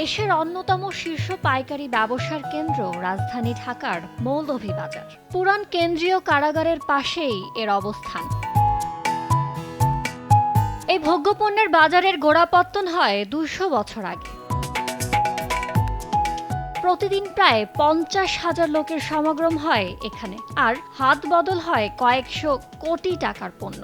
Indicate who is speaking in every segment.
Speaker 1: দেশের অন্যতম শীর্ষ পাইকারি ব্যবসার কেন্দ্র রাজধানী ঢাকার মৌলভীবাজার। পুরান কেন্দ্রীয় কারাগারের পাশেই এর অবস্থান। এই ভোগ্যপণ্যের বাজারের গোড়াপত্তন হয় দুশো বছর আগে। প্রতিদিন প্রায় পঞ্চাশ হাজার লোকের সমাগম হয় এখানে, আর হাত বদল হয় কয়েকশো কোটি টাকার পণ্য।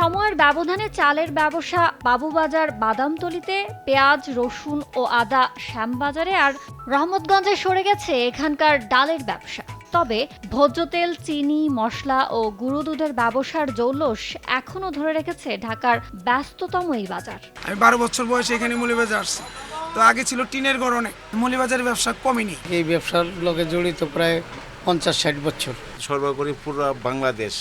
Speaker 1: সময়ের ব্যবধানে চালের ব্যবসা বাবুবাজার বাদামতলিতে পেঁয়াজ রসুন ও আদা শ্যামবাজারে আর রহমতগঞ্জে সরে গেছে এখানকার ডালের ব্যবসা। তবে ভোজ্য তেল চিনি মশলা ও গুঁড়ো দুধের ব্যবসার জৌলস এখনও ধরে রেখেছে ঢাকার ব্যস্ততম এই বাজার।
Speaker 2: আমি বারো বছর বয়সে এখানে মৌলিবাজার আসছি। তো আগে ছিল টিনের গড়নে। মৌলিবাজারের ব্যবসা কমেনি।
Speaker 3: এই ব্যবসার লগে জড়িত প্রায় পঞ্চাশ ষাট বছর।
Speaker 4: সর্বোপরি পুরো বাংলাদেশ।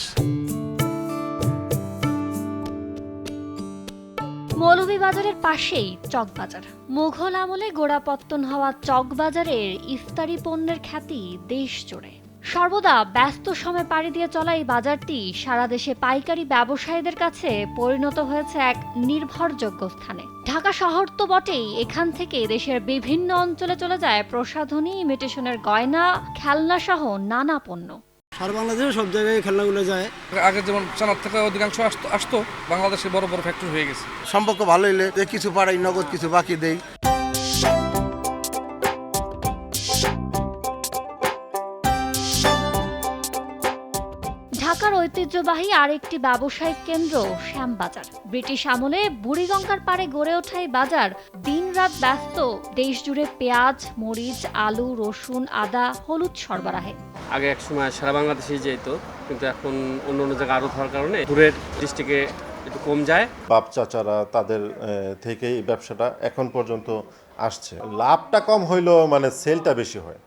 Speaker 1: মৌলভীবাজারের পাশেই চকবাজার। মুঘল আমলে গোড়াপত্তন হওয়া চকবাজারের ইফতারি পণ্যের খ্যাতি দেশ জুড়ে। সর্বদা ব্যস্ত সময় পাড়ি দিয়ে চলা এই বাজারটি সারা দেশে পাইকারি ব্যবসায়ীদের কাছে পরিণত হয়েছে এক নির্ভরযোগ্য স্থানে। ঢাকা শহর তো বটেই, এখান থেকে দেশের বিভিন্ন অঞ্চলে চলে যায় প্রসাধনী, ইমিটেশনের গয়না, খেলনা সহ নানা পণ্য।
Speaker 5: সারা বাংলাদেশে সব জায়গায় খেলনাগুলো যায়।
Speaker 6: আগে যেমন চানার থেকে অধিকাংশ আসতো আসতো বাংলাদেশে বড় বড় ফ্যাক্টরি হয়ে গেছে।
Speaker 4: সম্পর্ক ভালো হইলে যে কিছু পাড়াই নগদ কিছু বাকি দেই।
Speaker 1: ঢাকার ঐতিহ্যবাহী আরেকটি ব্যবসায়িক কেন্দ্র শ্যামবাজার। ব্রিটিশ আমলে বুড়িগঙ্গার পাড়ে গড়ে ওঠা এই বাজার দিনরাত ব্যস্ত দেশ জুড়ে পেঁয়াজ মরিচ আলু রসুন আদা হলুদ সরবরাহে।
Speaker 7: আগে এক সময় সারা বাংলাদেশে যেত কিন্তু এখন অন্য অন্য জায়গায় আরও হওয়ার কারণে দূরের ডিস্ট্রিক্টে একটু কম যায়।
Speaker 8: বাপ চাচারা তাদের আহ, থেকেই এই ব্যবসাটা এখন পর্যন্ত আসছে। লাভটা কম হইলেও মানে সেলটা বেশি হয়।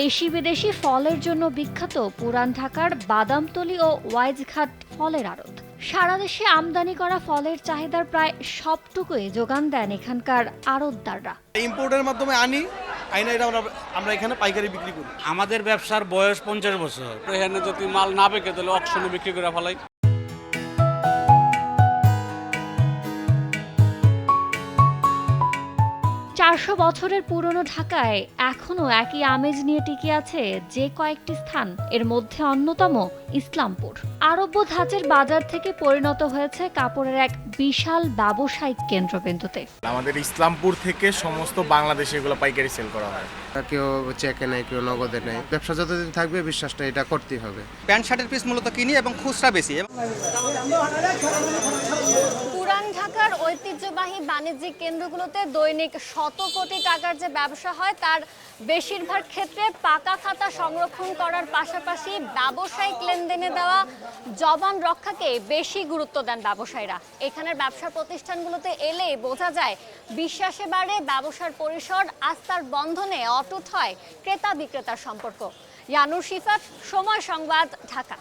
Speaker 1: দেশি বিদেশি ফলের জন্য বিখ্যাত পুরান ঢাকার বাদামতলি ও ওয়াইজঘাট ফলের আড়ত। সারা দেশে আমদানি করা ফলের চাহিদার প্রায় সবটুকুই যোগান দেন এখানকার আড়তদাররা।
Speaker 5: ইম্পোর্টের মাধ্যমে আনি আইনা এটা আমরা আমরা এখানে পাইকারি বিক্রি করি।
Speaker 9: আমাদের ব্যবসার বয়স পঞ্চাশ বছর।
Speaker 7: এখানে যদি মাল না পেকে তাহলে অকশনে বিক্রি করে ফেলাই।
Speaker 1: চারশো বছরের পুরনো ঢাকায় এখনও একই আমেজ নিয়ে টিকে আছে যে কয়েকটি স্থান এর মধ্যে অন্যতম ইসলামপুর। আরব্য ধাঁচের বাজার থেকে পরিণত হয়েছে কাপড়ের এক বিশাল ব্যবসায়িক কেন্দ্রবিন্দুতে।
Speaker 10: আমাদের ইসলামপুর থেকে সমস্ত বাংলাদেশে এগুলো পাইকারি সেল করা হয়।
Speaker 5: কেউ চেকে নেয় কেউ নগদে নেয়। ব্যবসা যতদিন থাকবে বিশ্বাসটা এটা করতেই হবে।
Speaker 9: প্যান্ট শার্টের পিস মূলত কিনি এবং খুচরা বেশি।
Speaker 1: পুরান ঢাকার ঐতিহ্যবাহী বাণিজ্যিক কেন্দ্রগুলোতে দৈনিক শত কোটি টাকার যে ব্যবসা হয়, তার বেশিরভাগ ক্ষেত্রে পাকা খাতা সংরক্ষণ করার পাশাপাশি ব্যবসায়িক লেনদেনে দেওয়া জবান রক্ষাকে বেশি গুরুত্ব দেন ব্যবসায়ীরা। এখানের ব্যবসা প্রতিষ্ঠানগুলোতে এলে বোঝা যায়, বিশ্বাসে বাড়ে ব্যবসার পরিসর, আস্থার বন্ধনে অটুট হয় ক্রেতা বিক্রেতার সম্পর্ক। ইয়ানুর শিফাত, সময় সংবাদ, ঢাকা।